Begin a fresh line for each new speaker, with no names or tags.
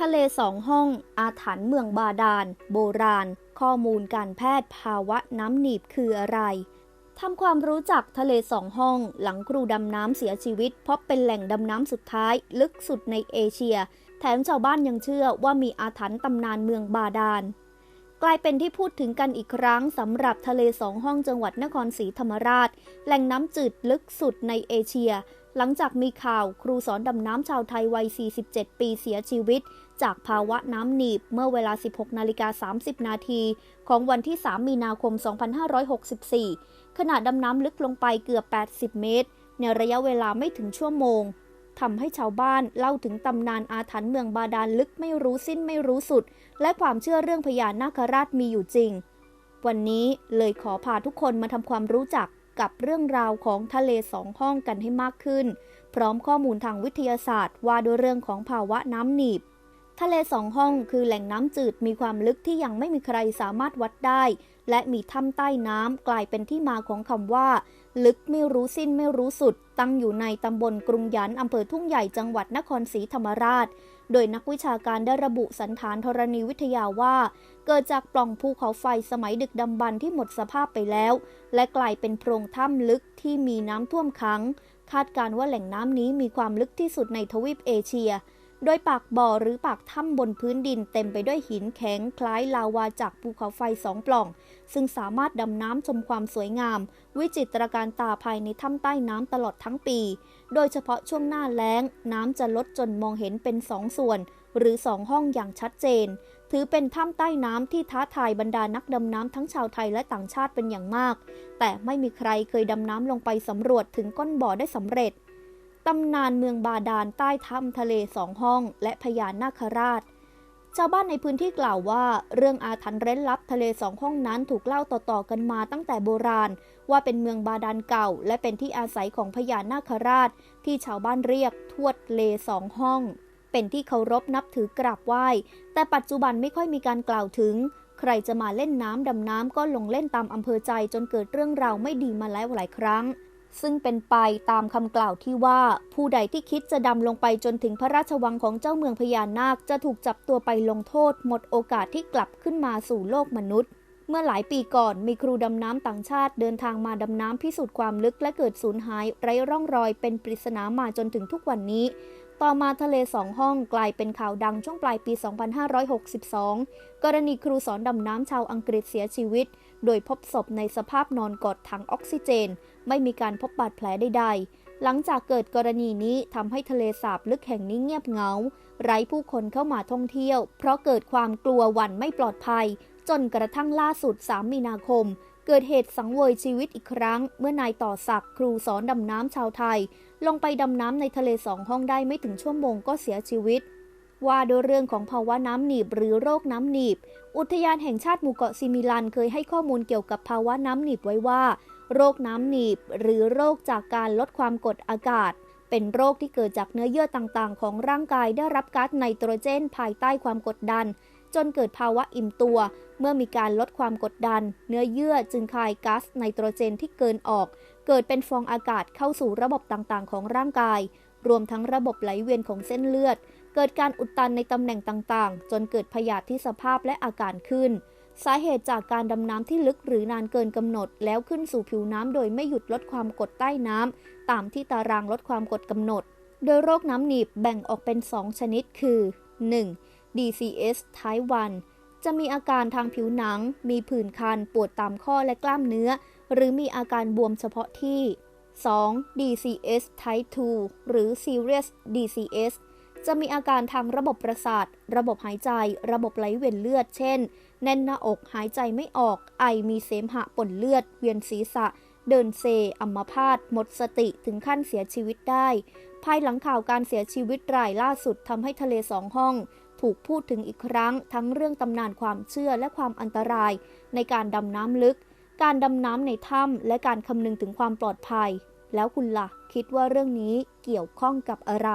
ทะเลสองห้อง อาถรรพ์เมืองบาดาล โบราณ ข้อมูลการแพทย์ภาวะน้ำหนีบคืออะไรทำความรู้จักทะเลสองห้อง หลังครูดำน้ำเสียชีวิต เพราะเป็นแหล่งดำน้ำสุดท้าย ลึกสุดในเอเชีย แถมชาวบ้านยังเชื่อว่ามีอาถรรพ์ตำนานเมืองบาดาล กลายเป็นที่พูดถึงกันอีกครั้งสำหรับทะเลสองห้องจังหวัดนครศรีธรรมราช แหล่งน้ำจืดลึกสุดในเอเชีย หลังจากมีข่าวครูสอนดำน้ำชาวไทยวัย 47 ปีเสียชีวิต จากภาวะน้ำหนีบเมื่อเวลา 16 นาฬิกา 30 นาทีของวันที่ 3 มีนาคม 2564 ขณะดำน้ำลึกลงไปเกือบ 80 เมตร ในระยะเวลาไม่ถึงชั่วโมงทำให้ชาวบ้านเล่าถึงตำนานอาถรรพ์เมืองบาดาลลึกไม่รู้สิ้นไม่รู้สุด และความเชื่อเรื่องพญานาคราชมีอยู่จริง วันนี้เลยขอพาทุกคนมาทำความรู้จักกับเรื่องราวของทะเลสองห้องกันให้มากขึ้น พร้อมข้อมูลทางวิทยาศาสตร์ว่าด้วยเรื่องของภาวะน้ำหนีบ ทะเลสองห้องคือแหล่งน้ำจืดมีความลึกที่ยังไม่มีใครสามารถวัดได้ และมีถ้ำใต้น้ำกลายเป็นที่มาของคำว่า ลึกไม่รู้สิ้นไม่รู้สุด ตั้งอยู่ในตำบลกรุงยันอำเภอทุ่งใหญ่จังหวัดนครศรีธรรมราช โดยนักวิชาการได้ระบุสันฐานธรณีวิทยาว่า เกิดจากปล่องภูเขาไฟสมัยดึกดำบรรที่หมดสภาพไปแล้ว และกลายเป็นโพรงถ้ำลึกที่มีน้ำท่วมขัง คาดการว่าแหล่งน้ำนี้มีความลึกที่สุดในทวีปเอเชีย โดยปากบ่อหรือปากถ้ำบนพื้นดินเต็มไปด้วยหินแข็งคล้ายลาวาจากภูเขาไฟสองปล่อง ซึ่งสามารถดำน้ำชมความสวยงาม วิจิตรการตาภายในถ้ำใต้น้ำตลอดทั้งปี โดยเฉพาะช่วงหน้าแล้ง น้ำจะลดจนมองเห็นเป็นสองส่วน หรือสองห้องอย่างชัดเจน ถือเป็นถ้ำใต้น้ำที่ท้าทายบรรดานักดำน้ำทั้งชาวไทยและต่างชาติเป็นอย่างมาก แต่ไม่มีใครเคยดำน้ำลงไปสำรวจถึงก้นบ่อได้สำเร็จ ตำนานเมืองบาดาลใต้ถ้ำทะเลสองห้อง และพญานาคราช ชาวบ้านในพื้นที่กล่าวว่า เรื่องอาถรรพ์เร้นลับทะเลสองห้องนั้นถูกเล่าต่อๆกันมาตั้งแต่โบราณ ว่าเป็นเมืองบาดาลเก่า และเป็นที่อาศัยของพญานาคราช ที่ชาวบ้านเรียกทวดเลสองห้อง เป็นที่เคารพนับถือกราบไหว้ แต่ปัจจุบันไม่ค่อยมีการกล่าวถึง ใครจะมาเล่นน้ำดำน้ำก็ลงเล่นตามอำเภอใจจนเกิดเรื่องราวไม่ดีมาแล้วหลายครั้ง ซึ่งเป็นไปตามคำกล่าวที่ว่าผู้ใดที่คิดจะดำลงไปจนถึงพระราชวังของเจ้าเมืองพญานาคจะถูกจับตัวไปลงโทษ หมดโอกาสที่กลับขึ้นมาสู่โลกมนุษย์ เมื่อหลายปีก่อนมีครูดำน้ำต่างชาติเดินทางมาดำน้ำพิสูจน์ความลึกและเกิดสูญหายไร้ร่องรอยเป็นปริศนามาจนถึงทุกวันนี้ ต่อมาทะเลสองห้องกลายเป็นข่าวดังช่วงปลายปี 2562 กรณีครูสอนดำน้ำชาวอังกฤษเสียชีวิต โดยพบศพในสภาพนอนกอดถังออกซิเจน ไม่มีการพบบาดแผลใดๆ หลังจากเกิดกรณีนี้ทำให้ทะเลสาบลึกแห่งนี้เงียบเหงา ไร้ผู้คนเข้ามาท่องเที่ยว เพราะเกิดความกลัววันไม่ปลอดภัย จนกระทั่งล่าสุด 3 มีนาคม เกิดเหตุสังเวยชีวิตอีกครั้ง เมื่อนายต่อศักดิ์ครูสอนดำน้ำชาวไทย ลงไปดำน้ำในทะเลสองห้องได้ไม่ถึงชั่วโมงก็เสียชีวิต ว่าโดยเรื่องของภาวะน้ำหนีบหรือโรคน้ำหนีบ อุทยานแห่งชาติหมู่เกาะซิมิลันเคยให้ข้อมูลเกี่ยวกับภาวะน้ำหนีบไว้ว่า โรคน้ำหนีบ หรือโรคจากการลดความกดอากาศ เป็นโรคที่เกิดจากเนื้อเยื่อต่างๆ ของร่างกายได้รับก๊าซไนโตรเจน ภายใต้ความกดดัน จนเกิดภาวะอิ่มตัว เมื่อมีการลดความกดดัน เนื้อเยื่อจึงคายก๊าซไนโตรเจนที่เกินออก เกิดเป็นฟองอากาศเข้าสู่ระบบต่างๆ ของร่างกาย รวมทั้งระบบไหลเวียนของเส้นเลือด เกิดการอุดตันในตำแหน่งต่างๆ จนเกิดพยาธิสภาพและอาการขึ้น สาเหตุจากการดำน้ำที่ลึกหรือนานเกินกำหนด แล้วขึ้นสู่ผิวน้ำโดยไม่หยุดลดความกดใต้น้ำตามที่ตารางลดความกดกำหนด โดยโรคน้ำหนีบแบ่งออกเป็น 2 ชนิดคือ 1. DCS Type 1จะมีอาการทางผิวหนัง มีผื่นคัน ปวดตามข้อและกล้ามเนื้อ หรือมีอาการบวมเฉพาะที่ 2. DCS Type 2 หรือ Serious DCS จะมีอาการทางระบบประสาท ระบบหายใจ ระบบไหลเวียนเลือด เช่น แน่นหน้าอก หายใจไม่ออก ไอ มีเสมหะปนเลือด เวียนศีรษะ เดินเซ อัมพาต หมดสติ ถึงขั้นเสียชีวิตได้ ภายหลังข่าวการเสียชีวิตรายล่าสุดทำให้ทะเลสองห้อง ถูกพูดถึงอีกครั้งทั้งเรื่องตำนานความเชื่อและความอันตรายในการดำน้ำลึก การดำน้ำในถ้ำและการคำนึงถึงความปลอดภัย แล้วคุณละ่ะ คิดว่าเรื่องนี้เกี่ยวข้องกับอะไร